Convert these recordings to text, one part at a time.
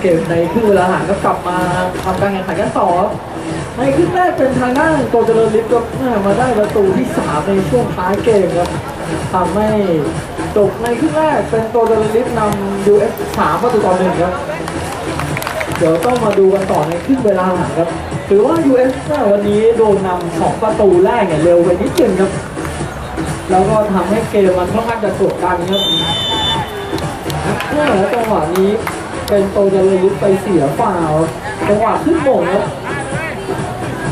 เกมในครึ่งเวลาหลังก็กลับมาทำการแข่งขันกันต่อในครึ่งแรกเป็นทางด้านโกเจริญลิฟต์ก็มาได้ประตูที่ 3 ในช่วงท้ายเกมครับทำให้จบในครึ่งแรกเป็นโกเจริญลิฟต์นำ US 3ประตูต่อหนึ่งครับเดี๋ยวต้องมาดูกันต่อในครึ่งเวลาหลังครับถือว่า US วันนี้โดนนำสองประตูแรกเนี่ยเร็วไปนิดนึงครับแล้วก็ทำให้เกมมันค่อนข้างจะกดดันครับแล้วจังหวะนี้ เป็นโตเจริญลุกไปเสียฟาวล์จังหวะขึ้นโมงครับ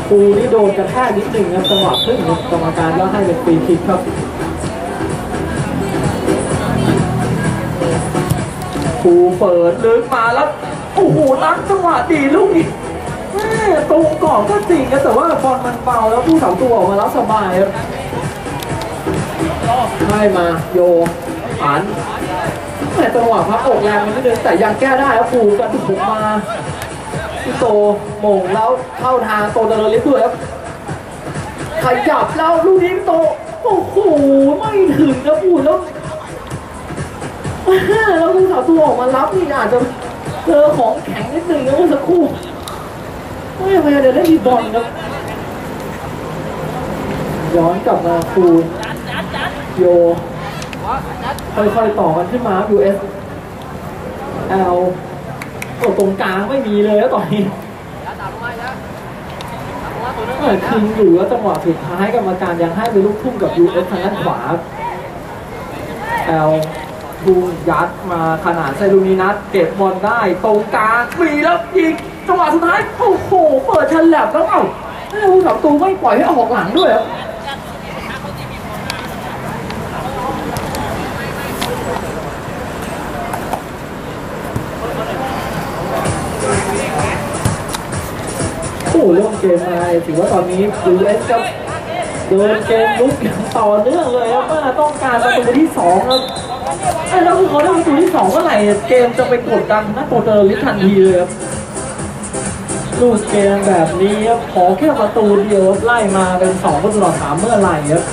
ปูนี่โดนกระแทกนิดหนึ่งครับจังหวะขึ้นกรรมการก็ให้เป็นฟรีคิกครับปูเปิดลึกมาแล้วโอ้โหนักจังหวะดีลูกนี้ตรงกรอบก็จริงนะแต่ว่าบอลมันเบาแล้วผู้สาวตัวออกมาแล้วสบายครับให้มาโยอัน แต่จังหวะพับอกแรงมันนิดนึงแต่ยังแก้ได้ครับปูกระถุกมาพี่โตโมงแล้วเข้าทางโตเจริญลิฟด้วยครับขยับแล้วลูกนี้โตโอ้โหไม่ถึงนะปูแล้วแล้วผู้สาวตัวออกมารับนี่อาจจะเจอของแข็งนิดนึงนะเมื่อสักครู่ไม่พยายามจะได้ดีบอลครับย้อนกลับมาปูโย ค่อยๆต่อกันขึ้นมา US L โอ้ตรงกลางไม่มีเลยแล้วตอนนี้เออคิงอยู่แล้วจังหวะสุดท้ายกรรมการยังให้ไปลูกทุ่งกับ US ทางด้านขวา L ดูยัดมาขนาดไซลูนินัทเก็บบอลได้ตรงกลางมีแล้วยิงจังหวะสุดท้าย โอ้โห เปิดชันแลบแล้วเอ้าผู้สับตูไม่ปล่อยให้ออกหลังด้วยครับ เริ่มเกมมาถือว่าตอนนี้ US ครับเดินเกมลุกอย่างต่อเนื่องเลยครับเมื่อต้องการประตูที่สองครับแล้วคือเขาได้ประตูที่สองเมื่อไหร่เกมจะไปกดดันนะโปรเตอร์ลิทันทีเลยครับลูกเกมแบบนี้ครับขอแค่ประตูเดียวไล่มาเป็นสองประตูต่อสามเมื่อไหร่ครับ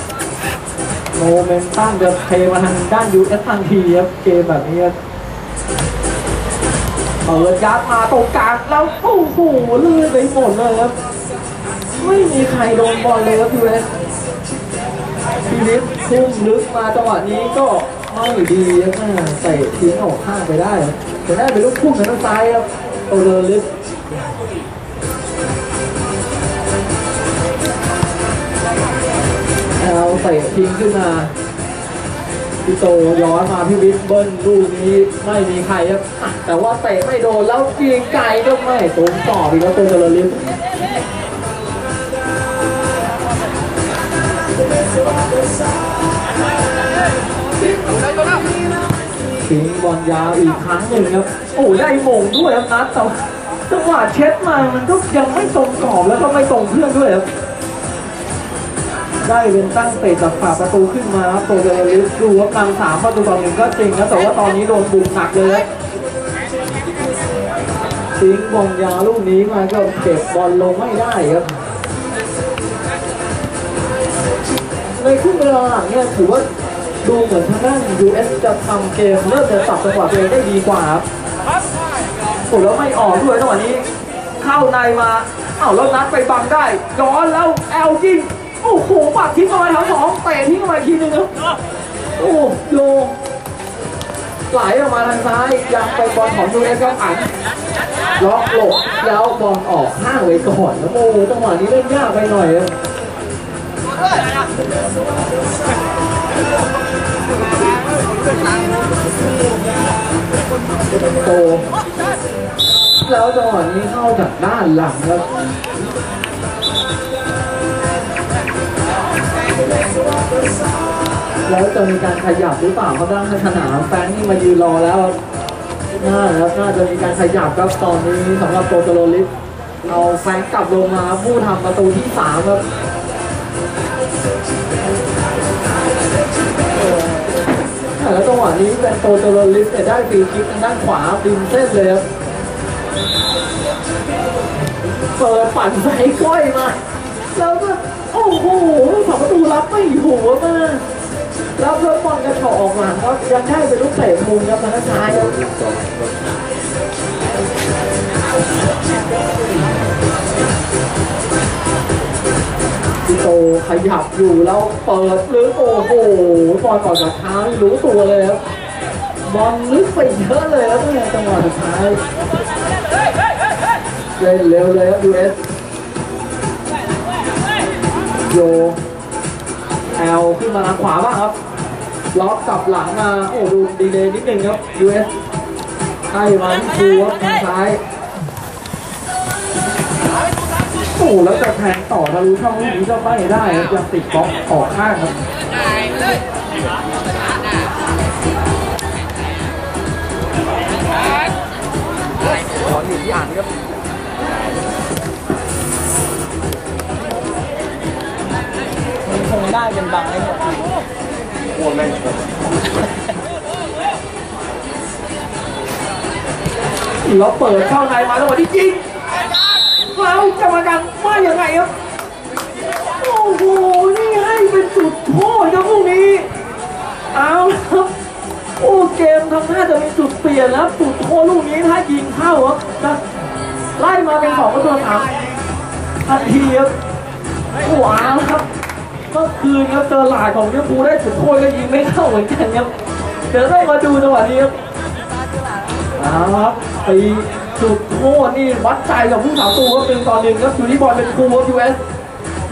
โมเมนตัมจะเทมาทางด้าน US ทันทีครับเกมแบบนี้ครับ เปิดยัดมาตรงกลางแล้วโอ้โหลื่นไปหมดเลยครับ ไม่มีใครโดนบอลเลยครับยูเอสฟิลิปทุ่มลึกมาจังหวะนี้ก็ไม่ดีครับแม่เตะทิ้งออกข้างไปได้ครับจะได้เป็นลูกพุ่งทางซ้ายครับโอเลอร์ลิฟเอาเตะทิ้งขึ้นมา พี่โตย้อนมาพี่วิทเบิ้ลลูกนี้ไม่มีใครครับ แต่ว่าเตะไม่โดนแล้วยิงไกลก็ไม่ตรงต่ออีกแล้วตัวเจริญลิฟทิ้งบอลยาวอีกครั้งหนึ่งครับ โอ้ได้มงด้วยครับนัดแต่จังหวะเช็ดมามันก็ยังไม่ตรงกรอบแล้วก็ไม่ตรงเพื่อนด้วยครับ ได้เป็นตั้งเตะจากฝาประตูขึ้นมาครับโปรเจอริสดูว่ากลางสามประตูต่อหนึ่งก็จริงนะแต่ว่าตอนนี้โดนบุกหนักเลยทิ้งบอลยาวลูกนี้มาก็เก็บบอลลงไม่ได้ครับในครึ่งเวลาหลังเนี่ยถือว่าดูเหมือนทางด้าน US จะทำเกมเริ่มจะปรับจังหวะตัวเองได้ดีกว่าครับโอ้แล้วไม่ออกด้วยจังหวะนี้ เข้าในมา เอ้าแล้วนัดไปบังได้ย้อนแล้วแอลยิง โอ้โหปัดทิ้งเข้ามาแถวสองเตะทิ้งเข้ามาทีนึงครับโอ้โยไหลออกมาทางซ้ายยังไปบอลของยูเอสครับอันล็อกหลบแล้วบอลออกข้างไว้ก่อนแล้วโอ้จังหวะนี้เล่นยากไปหน่อยครับโตแล้วจังหวะนี้เข้าจากด้านหลังครับ แล้วจะมีการขยับหรือเปล่าเขาด้านสนามแฟนนี่มายืนรอแล้วน่าครับน่าจะมีการขยับครับตอนนี้สำหรับโตโตโรลิสเอาแฟนกลับลงมาผู้ทำประตูที่สามครับแล้วจังหวะนี้เป็นโตโตโรลิสเนี่ได้ฟรีคิกทางด้านขวาริมเส้นเลยครับเปิดปั่นใส่ก้อยมา แล้วก็โอ้โหสองประตูรับไม่หัวมากรับรถบอลกระถอออกมาก็ยังได้เป็นลูกเตะมุมครับมางซ้ายครับพี่โตขยับอยู่แล้วเปิดหรือโอ้โหบอลก่อนกับเท้ารู้ตัวเลยครับบอลลึกไปเยอะเลยครับในจังหวะสุดท้ายเล่นเร็วเลยครับยูเอส โยแอลขึ้นมาทางขวาบ้างครับ ล็อกกลับหลังมา โอ้ดูดีเลยนิดนึงครับยูเอสให้มาที่คูครับทางซ้าย โอ้แล้วจะแทงต่อทะลุช่องลูกนี้ก็ไม่ได้ครับยังติดบล็อกออกข้างครับขออยู่ที่อ่านครับ ได้เป็นบางไอ้หมดโอ้แม่งแล้วเปิดเข้าในมาแล้ววันที่จริงแล้วกรรมการว่ายังไงครับโอ้โหนี่ให้เป็นจุดโทษครับพวกนี้เอาครับโอ้เกมทำท่าจะมีจุดเปลี่ยนแล้วจุดโทษลูกนี้ถ้ายิงเข้าครับจะไล่มาเป็นสองประตูสามทันทีครับโอ้าละครับ มื่อคืนครับเจอหลาดของลิเวอร์พูลได้จุดโทษก็ยิงไม่เข้าเหมือนกันครับเดี๋ยวต้มาดูจังหวะนี้ครับอาละครับปีจุดโทษนี่วัดใจกับผู้สาวตัวครับหนึ่งต่อหนึ่งครับอยู่ที่บอลเป็นครูครับยูเอส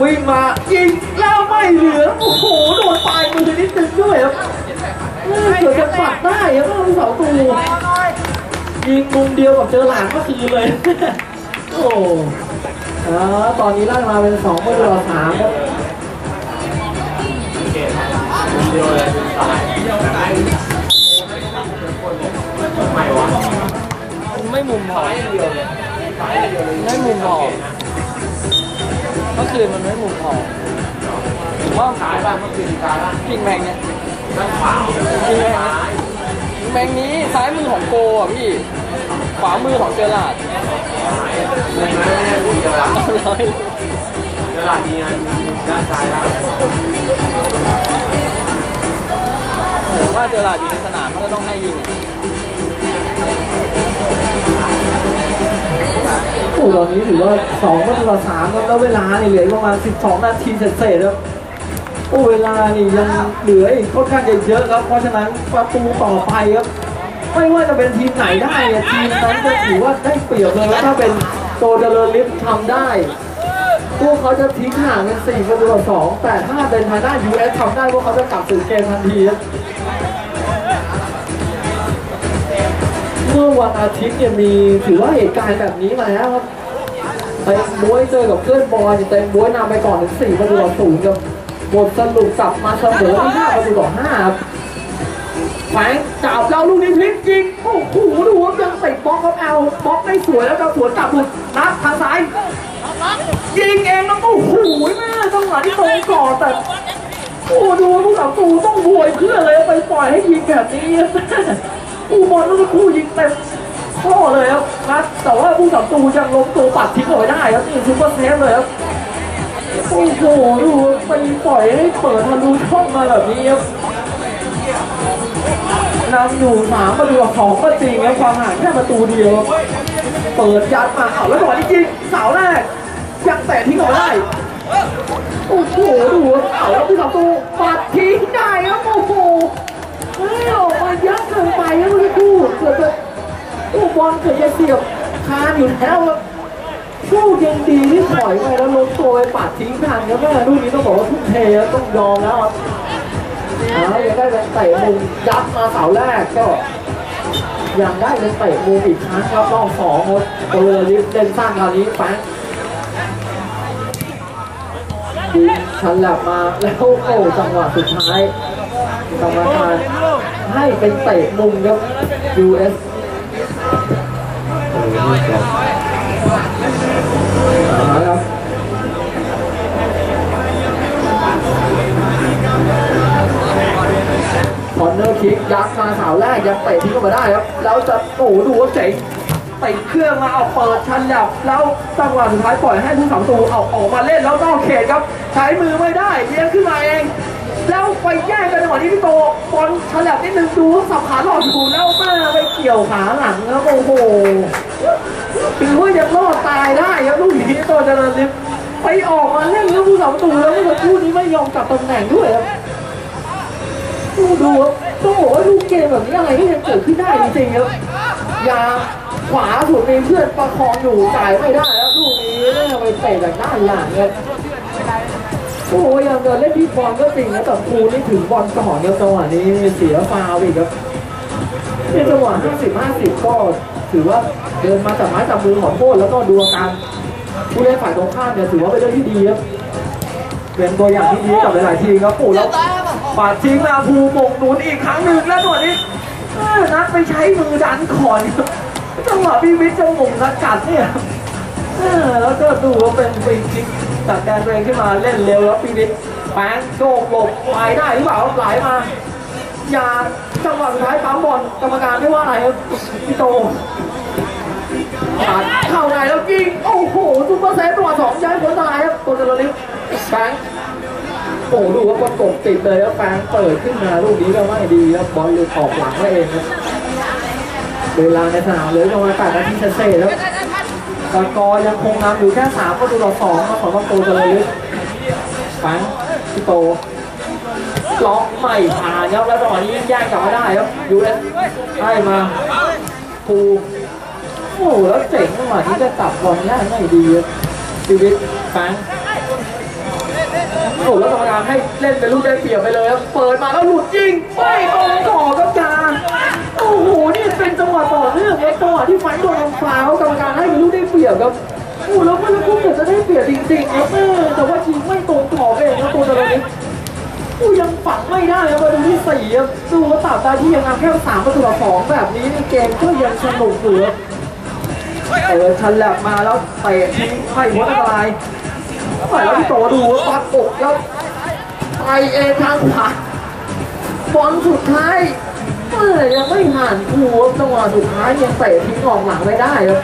วิ่งมายิงแล้วไม่เหลือโอ้โหโดนปลายมือนิดนึงด้วยครับเอ้ยเกือบจะปัดได้ครับผู้สาวตัวยิงมุมเดียวกับเจอหลานก็คือเลยโอ้อ่าตอนนี้ไล่มาเป็นสองประตูต่อสามครับ ไม่มุมพอไม่มุมพอเมื่อคืนมันไม่มุมพอผมว่าสายบ้างเมื่อคืนการบ้างยิงแมงเนี่ยพิงแมงเนี่ยยิงแมงนี้ซ้ายมือของโกอะพี่ ขวามือของเจอราร์ดไม่ไม่ไม่ดีเจอละเอาเลยเจอละดีงานด้านซ้ายละ ผมว่าเจอราดอยู่ในสนามก็ต้องให้ยิงโอ้ตอนนี้ถือว่าสองประตูต่อสามครับแล้วเวลาเนี่ยเหลือประมาณ12นาทีเศษๆครับโอ้เวลานี่ยังเหลืออีกค่อนข้างจะเยอะครับ เพราะฉะนั้นประตูต่อไปครับ ไม่ว่าจะเป็นทีมไหนได้เนี่ยทีมนั้นจะถือว่าได้เปรียบเลยว่าถ้าเป็นโตเดลลิฟทำได้พวกเขาจะทิ้งห่างเป็น4ประตูต่อสองแต่ถ้าเป็นทางด้าน US ทำได้พวกเขาจะกลับสู่เกมทันทีครับ มื่อวันอาทิตย์เนี่ยมีถือว่าเหตุการณ์แบบนี้มาแล้วครับเต็มบ้วยเจอกับเพื่อนบอลเต็มบ้วยนำไปก่อนถึงสี่ประตูต่อศูนย์ครับบทสรุปกลับมาเสมอที่ห้าประตูต่อห้าครับแฝงจับเราลูกนี้พลิกยิงโอ้โหดูว่ายังติดบล็อกครับแอลบล็อกได้สวยแล้วก็สวนกลับหลุดนับทางซ้ายยิงเองแล้วก็โอ้โหแม่จังหวะที่ตรงก่อนแต่โอ้ดูผู้สาวตูต้องบวยเพื่อเลยไปปล่อยให้ยิงแบบนี้ อูบอลเมื่อสักครู่ยิงเต็มข้อเลยครับนะแต่ว่าผู้สาวตูยังล้มตัวปัดทิ้งเอาไว้ได้ครับนี่ซูเปอร์เซฟเลยครับโอ้โหดูไปปล่อยให้เปิดทะลุช่องมาแบบนี้ครับนำอยู่สามประตูต่อสองก็จริงครับความห่างแค่ประตูเดียว เปิดยัดมาเอาแล้วจังหวะนี้ยิงเสาแรกยังแตะทิ้งเอาไว้ได้โอ้โหดูเอาแล้วผู้สาวตูปัดทิ้งได้ครับโอ้โหไม่ออกมายักเกิ นไปครับลูกคู่เกือบจะโอ้บอลเกือบจะเสียบคานอยู่แล้วครับโชคยังดีที่ถอยไปแล้วลงตัวไปปัดทิ้งทันครับแม่ลูกนี้ต้องบอกว่าทุ่มเทแล้วต้องยอมแล้วครับเอายังได้เป็นเตะมุมยัดมาเสาแรกก็ยังได้เป็นเตะมุมอีกครั้งครับรอบสองครับตัวเรือลิฟเล่นสร้างคราวนี้แฟงยิงฉลับมาแล้วโอ้จังหวะสุดท้าย กรรมการให้เป็นเตะมุมครับ US เอาละครับคอนเนอร์คิกยัดมาเสาวแรกยังเตะทิ้งออกมาได้ครับ แล้วจะโอ้ดูว่าเจ๋งติดเครื่องมาเอาเปิดชันหยับแล้วจังหวะสุดท้ายปล่อยให้ผู้สามตูเอาออกมาเล่นแล้วนอกเขตครับ ใช้มือไม่ได้เลี้ยงขึ้นมาเอง แล้วไปแย่งกันจังหวะนี้พี่โตบอลฉลับนิดนึงดูสับขาหลอดถูแล้วม่ไปเกี่ยวขาหลังครับโอ้โหถือว่ายังรอดตายได้ครับลูกนี้โตเจริญลิฟไปออกมาเล่นแล้วผู้สาประตูแล้วเมื่อกครู่นี้ไม่ยอมกลับตำแหน่งด้วยครับดูดูต้องบอกว่าลูกเกมแบบนี้อะไรก็ยังเกิดขึ้นได้จริงๆครับยาขวาสุดมีเพื่อนประคองอยู่จ่ายไม่ได้แล้วลูกนี้เล่ไปเตะจากด้านหลังครับ โอ้ยยังเดินเล่นที่บอลก็จริงนะแต่ครูนี่ถึงบอลก่อนครับจังหวะนี้เสียฟาวล์อีกครับในจังหวะ50 50ก็ถือว่าเดินมาจับไม้จับมือขอโทษแล้วก็ดูอาการผู้เล่นฝ่ายตรงข้ามเนี่ยถือว่าเป็นเรื่องที่ดีครับเป็นตัวอย่างที่ดีกับหลายๆทีมครับโอ้แล้วปาดทิ้งมาภูมงหนุนอีกครั้งหนึ่งแล้วตัวนี้นัดไปใช้มือดันขอนจังหวะพี่วิทย์จะหมงสกัดเนี่ยแล้วก็ดูว่าเป็นฟรีคิก จากแดนตัวเองขึ้นมาเล่นเร็วแล้วพี่วิทย์แปงโยกหลบไปได้หรือเปล่าไหลมา อย่าจังหวะสุดท้ายปั๊มบอลกรรมการไม่ว่าอะไรครับพี่โตปาดเข้าในแล้วยิงโอ้โหซุปเปอร์เซฟตัวสองย้ายผลตายครับตัวเจริญฤทธิ์แบงโอ้ดูว่าประกบติดเลยแล้วแฟนเปิดขึ้นมาลูกนี้ก็ไม่ดีครับบอลหลุดออกหลังไปเองครับเวลาในสนามเหลือประมาณ8นาทีเศษๆแล้ว สกอร์ยังคงนำอยู่แค่3ประตูต่อ2ครับของบางโตเจริญฤทธิ์แฟนพี่โตล็อกไม่ผ่านครับแล้วจังหวะนี้แย่งกลับมาได้ครับยูเอสให้มาภูโอ้แล้วเจ๋งจังหวะนี้จะตับบอลได้ไม่ดีชีวิตแฟนโอ้แล้วกรรมการให้เล่นเป็นลูกได้เปรียบไปเลยครับเปิดมาแล้วหลุดยิงไม่ตรงต่อครับจาน โอ้โหนี่เป็นจังหวะต่อเนื่องครับจังหวะที่ไฟโดนทำฟาวกรรมการให้ลูกได้เปรียบครับโอ้แล้วเมื่อสักครู่เกิดจะได้เปรียบจริงๆครับเออแต่ว่ายิงไม่ตรงขอบเองครับตัวตะลุนี้โอ้ยังฝังไม่ได้ครับมาดูที่สี่ครับดูว่าตราบใดที่ยังนำแค่สามประตูต่อสองแบบนี้นี่เกมก็ยังสนุกอยู่เออชันแลบมาแล้วเตะทิ้งไม่พ้นอันตรายไปแล้วพี่โตดูปัดอกแล้วไปเองทางขวาบอลสุดท้าย เออยังไม่ผ่านครูบจังหวะสุดท้ายยังเตะทิ้งออกหลังไม่ได้ครับ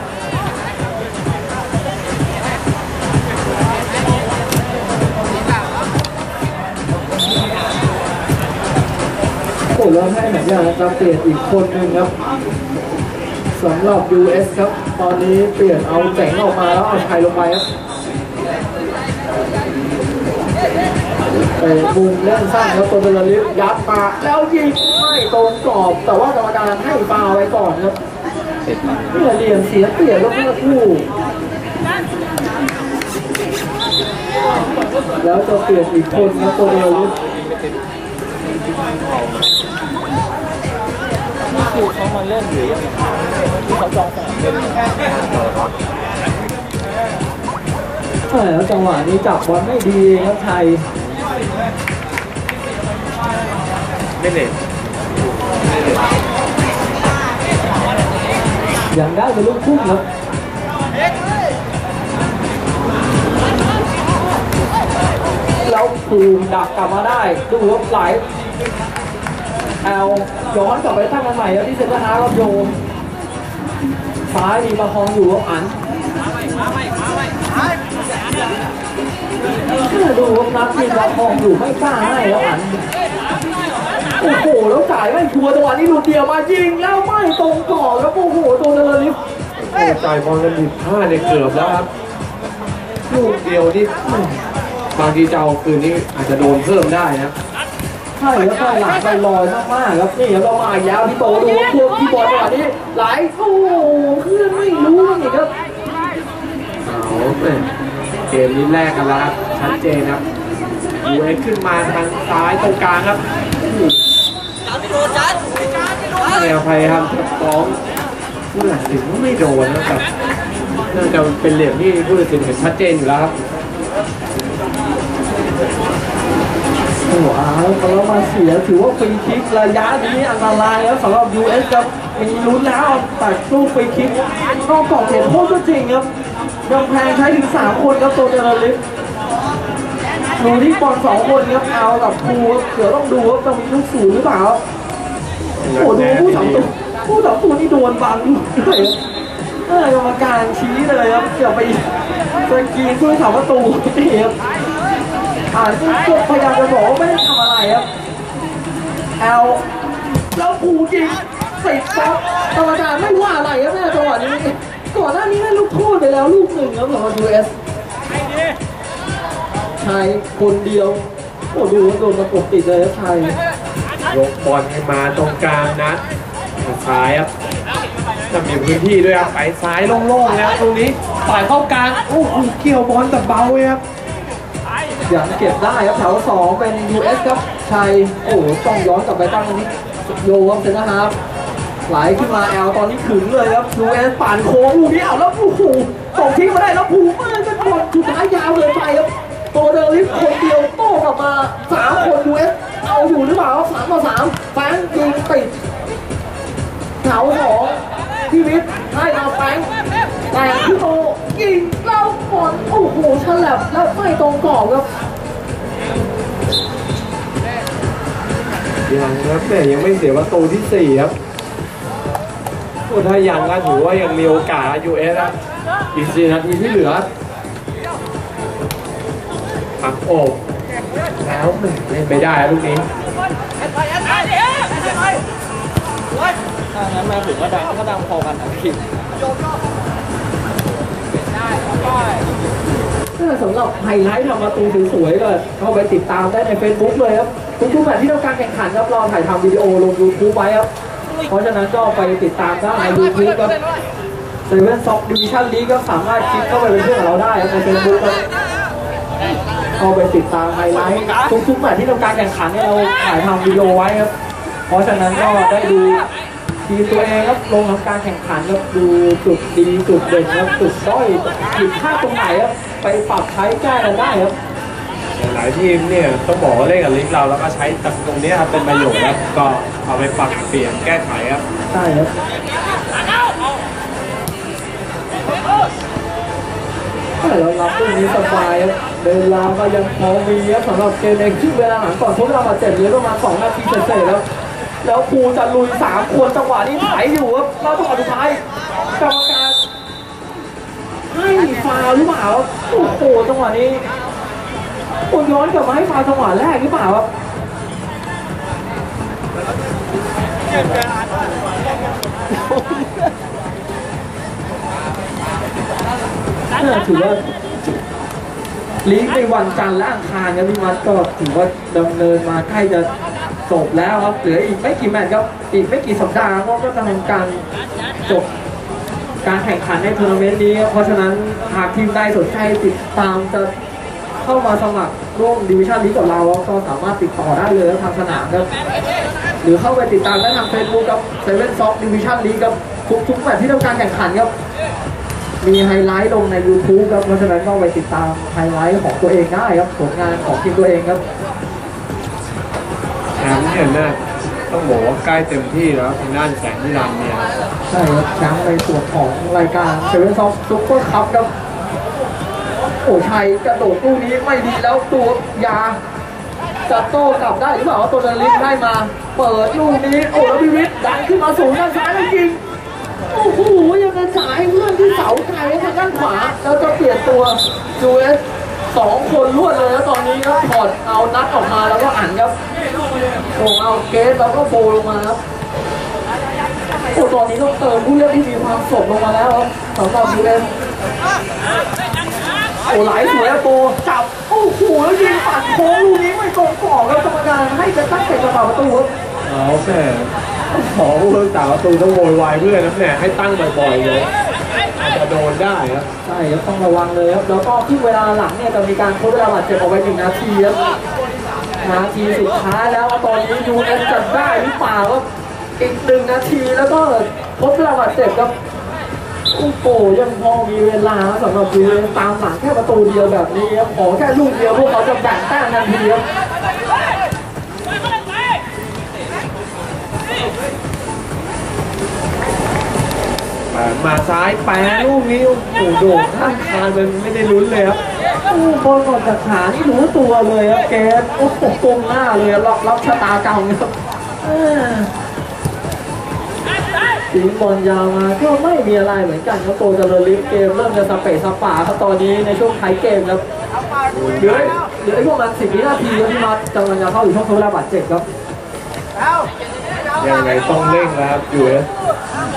โอ้แล้วให้หนังยางจะเปลี่ยนอีกคนหนึ่งครับสำหรับ US ครับ ตอนนี้เปลี่ยนเอาเจ๋งออกมาแล้วเอาชัยลงไปครับ เตะมุมเล่นสั้นครับตัวเบลลิฟยัดมาแล้วยิงไม่ตรงกรอบ แต่ว่ากรรมการให้ฟาวล์ไว้ก่อนครับเพื่อเหลี่ยมเสียเปรียบแล้วเพื่อคู่แล้วจะเปลี่ยนอีกคนครับตัวเบลลิฟนี่คือเขามาเล่นหรือยังที่เขาจองสนามเล่นเออแล้วจังหวะนี้จับบอลไม่ดีครับไทย ไม่เน็ตยังได้เป็นลูกพุ่งครับแล้วภูดักกลับมาได้ ดูว่าไหลแอลย้อนกลับไปตั้งกันใหม่แล้วที่เซ็นเตอร์ฮาร์รับโยซ้ายมีประคองอยู่อัน ดูว่านัดมีประคองอยู่ไม่กล้าให้แล้วอันโอ้โหแล้วจ่ายไม่ชัวร์จังหวะนี้หลุดเดียวมายิงแล้วไม่ตรงต่อแล้วโอ้โหตัวเดลลิฟโอ้จ่ายบอลกันผิดพลาดเนี่ยเกือบแล้วครับลูกเดียวนี่บางทีเจะเอาคืนนี้อาจจะโดนเพิ่มได้นะใช่แล้วก็หลังไปลอยมากๆครับนี่เรามาอีกแล้วพี่โตดูพวกพี่บอลจังหวะนี้ไหลโอ้โหเพื่อนไม่รู้นี่ครับเอาแม่เกมนี้แรกกันแล้วครับ ชัดเจนครับยูเอขึ้นมาทางซ้ายตรงกลางครับไม่อภัยครับฟ้องผู้ตัดสินก็ไม่โดนนะครับน่าจะเป็นเหลี่ยมที่ผู้ตัดสินเห็นชัดเจนอยู่แล้วครับโอ้โหเอาแล้วมาเสียถือว่าฟรีคิกระยะนี้อันตรายแล้วสำหรับ US ครับมีลุ้นแล้วแต่สู้ฟรีคิกนอกกรอบเขตโทษก็จริงครับกำแพงใช้ถึง 3 คนครับตัวเดลลิฟ ดูที่บอลสองคนครับเอากับครูครับเดี๋ยวต้องดูว่าจะมีลูกสูงหรือเปล่าโอ้โหดูผู้สองตัวผู้สองตัวนี่โดนบังด้วยเออกรรมการชี้เลยครับเกือบไปสกรีนด้วยเสาประตูนี่ครับอ่านก็พยายามจะบอกว่าไม่ได้ทำอะไรครับแอลแล้วผูยิงติดครับกรรมการไม่ว่าอะไรครับเนี่ยจังหวะนี้ก่อนหน้านี้ได้ลูกโทษไปแล้วลูกหนึ่งครับสำหรับ US ชัยคนเดียวโอ้ดูว่าโดนประกบติดเลยครับชัยยกบอลให้มาตรงกลางนะซ้ายครับจะมีพื้นที่ด้วยครับไปซ้ายโล่งๆแล้วตรงนี้ฝ่ายเข้ากลางโอ้โหเกี่ยวบอลแต่เบาเลยครับยังเก็บได้ครับแถวสองเป็น US ครับชัยโอ้โหต้องย้อนกลับไปตั้งตรงนี้โยครับเซนนะครับไหลขึ้นมาแอลตอนนี้ขึงเลยครับ US ป่านโค้งลูกนี้เอาแล้วโอ้โหส่งทิ้งมาได้แล้วผูกมือกันหมดสุดท้ายยาวเลยไปครับ ตัวเดอร์ลิฟคนเดียวโต้กลับมาสามคน US เอสเอาอยู่หรือเปล่าสามต่อสามแฟงยิงติดแถวสองพี่วิทย์ให้มาแฟงแต่พี่โตยิงเล่าบอลโอ้โหฉลับแล้วไม่ตรงกรอบครับยังครับแต่ยังไม่เสียประตูที่สี่ครับโอ้ถ้ายังก็ถือว่ายังมีโอกาสยูเอสครับอีกสี่นาทีที่เหลือ ปักอกแล้วแหม่เล่นไปได้ครับลูกนี้ถ้างั้นมาถึงก็ดังก็ดังพอกันนะพี่สำหรับไฮไลท์ทำประตูสวยๆก็เข้าไปติดตามได้ใน Facebook เลยครับ ทุกๆแบบที่ต้องการแข่งขันครับเราถ่ายทำวิดีโอลง YouTube ไว้ครับ เพราะฉะนั้นก็ไปติดตามได้ใน YouTube ครับเซเว่นซ็อกดิวิชั่นลีก็สามารถคลิกเข้าไปเป็นเพื่อนกับเราได้ครับใน Facebook ครับ เข้าไปติดตามไฮไลท์ทุกๆแบบที่ต้องการแข่งขันเนี่ยเราถ่ายทำวิดีโอไว้ครับ เพราะฉะนั้นก็ได้ดูทีมตัวเองครับลงทำการแข่งขันครับดูจุดดีจุดเด่นครับจุดด้อยผิดพลาดตรงไหนครับไปปรับใช้แก้กันได้ครับหลายทีมเนี่ยต้องบอกว่าเล่นกับลิกเราแล้วก็ใช้จากตรงเนี้ยครับเป็นประโยชน์ครับก็เอาไปปรับเปลี่ยนแก้ไขครับใช่ครับแต่เรารับตรงนี้สบายครับ เวลาก็ยังพอมีครับสำหรับเกมในครึ่งเวลาหลังก่อนทดเวลามาเจ็ดเหลือประมาณสองนาทีเศษๆแล้ว แล้วครูจะลุยสามคนจังหวะนี้ไถอยู่ครับแล้วจังหวะสุดท้ายกรรมการให้ฟาวหรือเปล่าครับโอ้โหจังหวะนี้โอ้ย้อนกลับมาให้ฟาวจังหวะแรกหรือเปล่าครับน่าถือว่า ลีกในวันจันทร์และอังคารครับพี่มัดก็ถือว่าดำเนินมาใกล้จะจบแล้วครับเหลืออีกไม่กี่แมตช์ครับอีกไม่กี่สัปดาห์ก็จะทำการจบการแข่งขันในทัวร์นาเมนต์นี้ เพราะฉะนั้นหากทีมใดสนใจติดตามจะเข้ามาสมัครร่วมดิวิชั่นลีกกับเราก็สามารถติดต่อได้เลยทางสนามครับหรือเข้าไปติดตามได้ทางเฟซบุ๊กครับเซเว่นซ็อกดิวิชั่นลีกครับทุกทุกแมตช์ที่ต้องการแข่งขันครับ มีไฮไลท์ลงใน YouTube ครับ เพราะฉะนั้นก็ไปติดตามไฮไลท์ของตัวเองได้ครับ ผลงานของทีมตัวเองครับแชมป์เนี่ยน่าต้องบอกว่าใกล้เต็มที่แล้วทางด้านแสงนิรันดร์เนี่ยใช่ครับแชมป์ในส่วนของรายการเซเว่นซ็อกซุปเปอร์คัพครับโอ้ชัยกระโดดตู้นี้ไม่ดีแล้วตัวยาจะโต้กลับได้หรือเปล่าว่าตัวนาริสได้มา เปิดลูกนี้โอ้แล้วพิวิทย์ดันขึ้นมาสูงด้านซ้ายแล้วยิง โอ้โหยังกระจายเพื่อนที่เสาไกลทางด้านขวาแล้วจะเปลี่ยนตัวจูเอสสองคนรวดเลยแล้วตอนนี้ครับถอดเอานัดออกมาแล้วก็อ่านครับโอ้เอาเกสแล้วก็โบลงมาครับโอ้ตอนนี้ต้องเติมผู้เล่นที่มีความสดลงมาแล้วครับสำหรับจูเอสโอ้ไหลสวยอะโบจับโอ้โหแล้วยิงปัดโค้งลูกนี้ไม่ตรงกรอบครับกรรมการให้จะตั้งเตะกระเป๋าประตูครับเอาแม่ ขอผู้รักษาประตูต้องโวยวายเพื่อนนะเนี่ยให้ตั้งบ่อยๆเลยอาจจะโดนได้ครับใช่ครับต้องระวังเลยครับแล้วก็ที่เวลาหลังเนี่ยจะมีการทดเวลาบาดเจ็บเอาไว้หนึ่งนาทีครับนาทีสุดท้ายแล้วตอนนี้ยูเอ็นจะได้หรือเปล่าครับอีกหนึ่งนาทีแล้วก็ทดเวลาบาดเจ็บครับโอ้โหยังพอมีเวลาสำหรับยูเอ็นตามหลังแค่ประตูเดียวแบบนี้ครับขอแค่ลูกเดียวพวกเขาจะแบ่งแต้มทันทีครับ มาซ้ายแปะลูกนี้โอ้โหโด่งข้างคานมันไม่ได้ลุ้นเลยครับโอ้บอลก่อนจากขานี่รู้ตัวเลยครับแกโอ้โหก้มหน้าเลยรับรับชะตากรรมครับเออถึงบอลยาวมาก็ไม่มีอะไรเหมือนกันครับโตเจริญลิฟเกมเริ่มจะสเปซสปาครับตอนนี้ในช่วงท้ายเกมครับเหลือเหลืออีกประมาณสิบวินาทีครับที่มาจังหวะจะเข้าอยู่ช่วงทดเวลาบาดเจ็บครับ ยังไงต้องเร่งแล้วครับยูเอส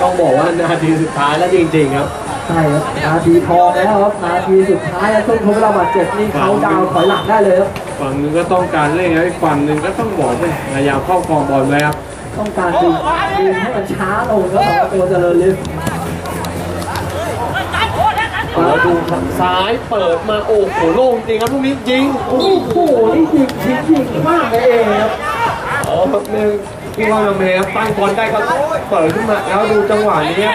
ต้องบอกว่านาทีสุดท้ายแล้วจริงๆครับใช่ครับนาทีทองแล้วครับนาทีสุดท้ายต้องทดเวลาบาดเจ็บนี่เขาดาวน์ถอยหลังได้เลยครับฝั่งหนึงก็ต้องการเล่นแล้วอีกฝั่งหนึ่งก็ต้องบอกว่าพยายามเข้าครองบอลไว้ครับต้องการดึงดึงให้มันช้าลงแล้วสำหรับตัวเจริญฤทธิ์แล้วดูทางซ้ายเปิดมาโอ้โหโล่งจริงครับลูกนี้ยิงโอ้โหนี่ยิงทิ้งยิงมากเลยเองครับเออครับหนึ่ง พี่ว่าเราเมย์ครับตั้งบอลได้ก็เปิดขึ้นมาแล้วดูจังหวะนี้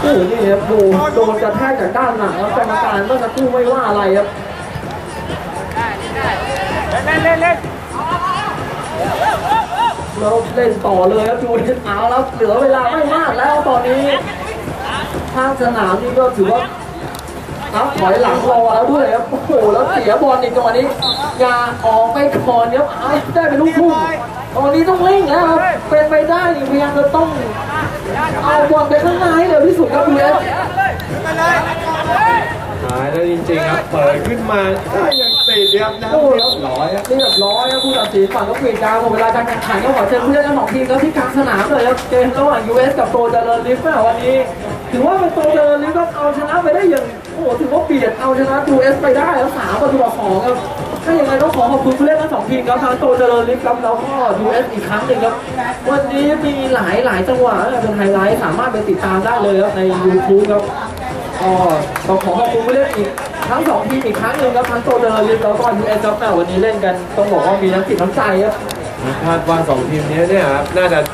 โอ้โหนี่ครับโดนโดนกระแทกจากด้านหลังครับกรรมการเมื่อสักครู่ไม่ว่าอะไรครับแล้วเล่นเล่นเราเล่นต่อเลยครับดูเอาแล้วเหลือเวลาไม่มากแล้วตอนนี้ทางสนามนี่ก็ถือว่า นับถอยหลังรอแล้วด้วยครับ โอ้โห แล้วเสียบอลอีกจังหวะนี้ยาออกไปก่อนครับเอาได้เป็นลูกทุ่งตอนนี้ต้องเร่งแล้วครับ เป็นไปได้นี่พยายามจะต้องเอาบอลไปข้างในให้เร็วที่สุดครับดูเอสหายแล้วจริงๆครับ เปิดขึ้นมาก็ยังติดครับนะโอ้โหเรียบร้อยครับเรียบร้อยครับผู้ตัดสินฝั่งก็กรีดกลางหมดเวลาการแข่งขันก็ขอเชิญผู้เล่นทั้งสองทีมครับที่กลางสนามเลยครับเกมระหว่าง US กับโตเจริญลิฟต์นะวันนี้ ถือว่าเป็นโตเจริญลิฟต์ก็เอาชนะไปได้อย่างโอ้โหถือว่าเบียดเอาชนะ US ไปได้แล้วสามประตูต่อสองครับถ้าอย่างไรก็ขอขอบคุณผู้เล่นทั้งสองทีมครับทั้งโตเจริญลิฟต์ครับแล้วก็ US อีกครั้งหนึ่งครับวันนี้มีหลายหลายจังหวะเป็นไฮไลท์สามารถไปติดตามได้เลยครับใน YouTube ครับก็ต้องขอขอบคุณผู้เล่นอีกทั้งสองทีมอีกครั้งหนึ่งครับทั้งโตเดอร์ลิฟแล้วก็ยูเอสครับแม่วันนี้เล่นกันต้องบอกว่ามีน้ำจิตน้ำใจครับคาดว่าสองทีมนี้เนี่ยครับน่าจะ